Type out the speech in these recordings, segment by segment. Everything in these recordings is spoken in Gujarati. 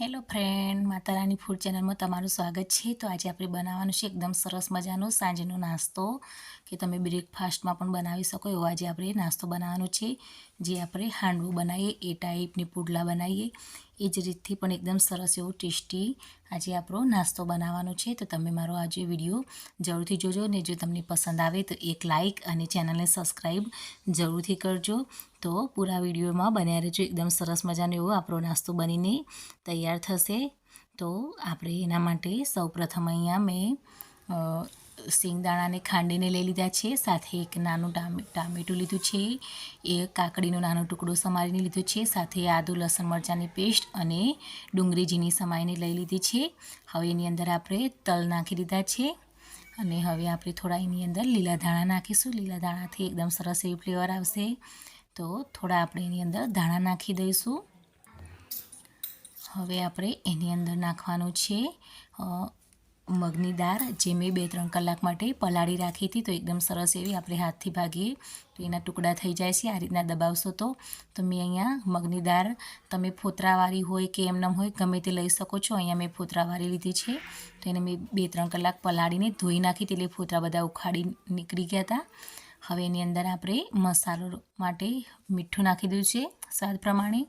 હેલો ફ્રેન્ડ માતારાની ફૂડ ચેનલમાં તમારું સ્વાગત છે. તો આજે આપણે બનાવવાનું છે એકદમ સરસ મજાનો સાંજનો નાસ્તો કે તમે બ્રેકફાસ્ટમાં પણ બનાવી શકો એવો આજે આપણે નાસ્તો બનાવવાનો છે. જે આપણે હાંડવું બનાવીએ, એ ટાઈપની પુડલા બનાવીએ. એ જ રીતથી પણ એકદમ સરસ એવો ટેસ્ટી આજે આપણો નાસ્તો બનાવવાનો છે. તો તમે મારો આજે વીડિયો જરૂરથી જોજો ને જો તમને પસંદ આવે તો એક લાઇક અને ચેનલને સબસ્ક્રાઈબ જરૂરથી કરજો. તો પૂરા વિડીયોમાં બન્યા રહેજો. એકદમ સરસ મજાનો એવો આપણો નાસ્તો બનીને તૈયાર થશે. તો આપણે એના માટે સૌપ્રથમ અહીંયા મેં સિંગદાણાને ખાંડીને લઈ લીધા છે. સાથે એક નાનું ટામેટું લીધું છે. એ કાકડીનો નાનો ટુકડો સમારીને લીધો છે. સાથે આદુ, લસણ, મરચાંની પેસ્ટ અને ડુંગળી ઝીણી સમારીને લઈ લીધી છે. હવે એની અંદર આપણે તલ નાખી દીધા છે. અને હવે આપણે થોડા એની અંદર લીલા ધાણા નાખીશું. લીલા ધાણાથી એકદમ સરસ એવી ફ્લેવર આવશે. તો થોડા આપણે એની અંદર ધાણા નાખી દઈશું. હવે આપણે એની અંદર નાખવાનું છે. મગની દાળ જે મેં બે ત્રણ કલાક માટે પલાળી રાખી હતી, તો એકદમ સરસ એવી આપણે હાથથી ભાગીએ. તો એના ટુકડા થઈ જાય છે, આ રીતના દબાવશો તો. તો મેં અહીંયા મગની દાળ, તમે ફોતરાવાળી હોય કે એમનેમ હોય, ગમે તે લઈ શકો છો. અહીંયા મેં ફોતરાવાળી લીધી છે. તો એને મેં બે ત્રણ કલાક પલાળીને ધોઈ નાખી, એટલે ફોતરા બધા ઉખાડી નીકળી ગયા હતા. હવે એની અંદર આપણે મસાલો માટે મીઠું નાખી દીધું છે, સ્વાદ પ્રમાણે.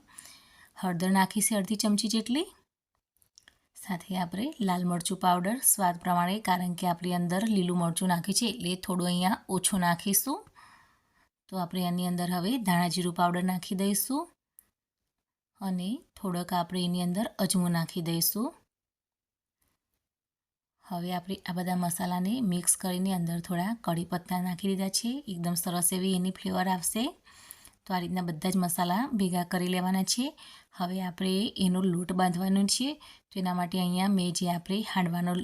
હળદર નાખી છે અડધી ચમચી જેટલી. સાથે આપણે લાલ મરચું પાવડર સ્વાદ પ્રમાણે, કારણ કે આપણી અંદર લીલું મરચું નાખ્યું છે એટલે થોડું અહીંયા ઓછું નાખીશું. તો આપણે એની અંદર હવે ધાણા જીરું પાવડર નાખી દઈશું અને થોડોક આપણે એની અંદર અજમો નાખી દઈશું. હવે આપણે આ બધા મસાલાને મિક્સ કરીને અંદર થોડા કઢી પત્તા નાખી દીધા છે. એકદમ સરસ એવી એની ફ્લેવર આવશે. તો આ રીતના બધા જ મસાલા ભેગા કરી લેવાના છે. હવે આપણે એનો લોટ બાંધવાનો છે. તો એના માટે અહીંયા મેં જે આપણે હાંડવાનો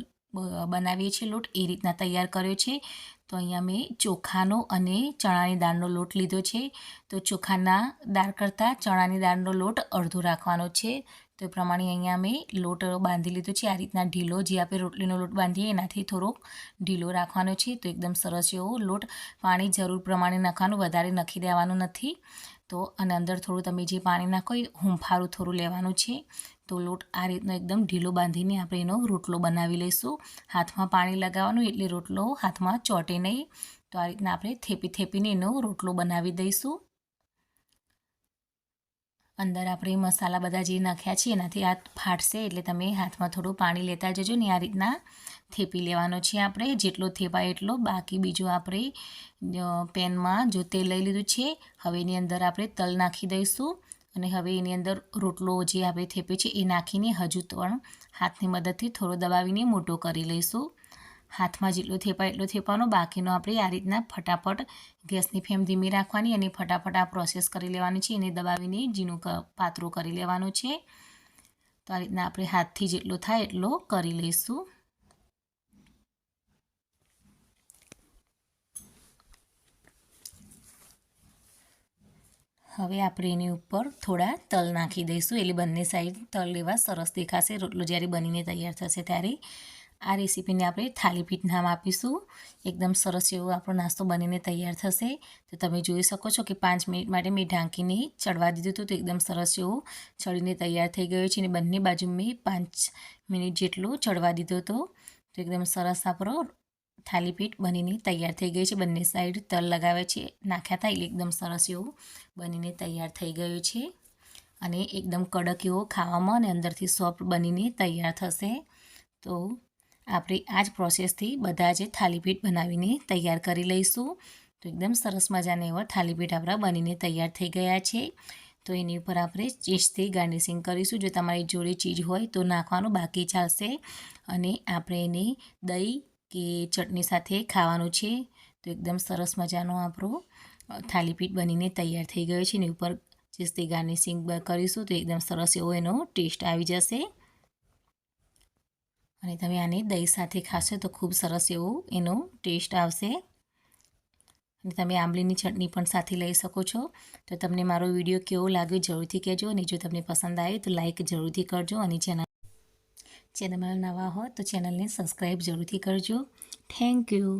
બનાવીએ છીએ લોટ એ રીતના તૈયાર કર્યો છે. તો અહીંયા મેં ચોખાનો અને ચણાની દાળનો લોટ લીધો છે. તો ચોખાના દાળ કરતાં ચણાની દાળનો લોટ અડધો રાખવાનો છે. તો એ પ્રમાણે અહીંયા મેં લોટ બાંધી લીધો છે. આ રીતના ઢીલો જે આપણે રોટલીનો લોટ બાંધીએ એનાથી થોડોક ઢીલો રાખવાનો છે. તો એકદમ સરસ એવો લોટ પાણી જરૂર પ્રમાણે નાખવાનું, વધારે નાખી દેવાનું નથી. તો અને અંદર થોડું તમે જે પાણી નાખો એ હુંફારું થોડું લેવાનું છે. તો લોટ આ રીતનો એકદમ ઢીલો બાંધીને આપણે એનો રોટલો બનાવી લઈશું. હાથમાં પાણી લગાવવાનું એટલે રોટલો હાથમાં ચોટે નહીં. તો આ રીતના આપણે થેપી થેપીને એનો રોટલો બનાવી દઈશું. અંદર આપણે મસાલા બધા જે નાખ્યા છે એનાથી હાથ ફાટશે એટલે તમે હાથમાં થોડું પાણી લેતા જજો ને આ રીતના થેપી લેવાનો છે આપણે. જેટલો થેપાય એટલો બાકી બીજો આપણે પેનમાં જો તેલ લઈ લીધું છે, હવે એની અંદર આપણે તલ નાખી દઈશું અને હવે એની અંદર રોટલો જે આપણે થેપે છે એ નાખીને હજુ પણ હાથની મદદથી થોડો દબાવીને મોટો કરી લઈશું. હાથમાં જેટલો થેપાય એટલો થેપાનો બાકીનો આપણે આ રીતના ફટાફટ ગેસની ફ્લેમ ધીમી રાખવાની અને ફટાફટ આ પ્રોસેસ કરી લેવાની છે. એને દબાવીને ઝીણું પાતળું કરી લેવાનું છે. તો આ રીતના આપણે હાથથી જેટલો થાય એટલો કરી લઈશું. હવે આપણે એની ઉપર થોડા તલ નાખી દઈશું. એટલે બંને સાઈડ તલ લેવા સરસ દેખાશે. રોટલો જ્યારે બનીને તૈયાર થશે ત્યારે આ રેસીપીને આપણે થાલીપીઠ નામ આપીશું. એકદમ સરસ એવો આપણો નાસ્તો બનીને તૈયાર થશે. તો તમે જોઈ શકો છો કે પાંચ મિનિટ માટે મેં ઢાંકીને ચડવા દીધું હતું. તો એકદમ સરસ એવું ચડીને તૈયાર થઈ ગયો છે. અને બંને બાજુ મેં પાંચ મિનિટ જેટલું ચડવા દીધો હતો. તો એકદમ સરસ આપણો થાલીપીઠ બનીને તૈયાર થઈ ગઈ છે. બંને સાઈડ તલ લગાવે છે. નાખ્યા હતા એટલે એકદમ સરસ એવું બનીને તૈયાર થઈ ગયું છે. અને એકદમ કડક એવો ખાવામાં અને અંદરથી સોફ્ટ બનીને તૈયાર થશે. તો આપણે આ જ પ્રોસેસથી બધા જ થાલીપીઠ બનાવીને તૈયાર કરી લઈશું. તો એકદમ સરસ મજાના એવા થાલીપીઠ આપણા બનીને તૈયાર થઈ ગયા છે. તો એની ઉપર આપણે ચીઝથી ગાર્નિશિંગ કરીશું. જો તમારી જોડે ચીજ હોય તો નાખવાનું બાકી ચાલશે. અને આપણે એને દહીં કે ચટણી સાથે ખાવાનું છે. તો એકદમ સરસ મજાનો આપણો થાલીપીઠ બનીને તૈયાર થઈ ગયો છે. એની ઉપર ચીઝથી ગાર્નિશિંગ કરીશું તો એકદમ સરસ એવો એનો ટેસ્ટ આવી જશે. અને તમે આને દહીં સાથે ખાશો તો ખૂબ સરસ એવો એનો ટેસ્ટ આવશે. અને તમે આંબલીની ચટણી પણ સાથે લઈ શકો છો. તો તમને મારો વીડિયો કેવો લાગ્યો જરૂરથી કહેજો અને જો તમને પસંદ આવે તો લાઇક જરૂરથી કરજો અને ચેનલ ચેનલમાં નવા હો તો ચેનલને સબસ્ક્રાઈબ જરૂરથી કરજો. Thank you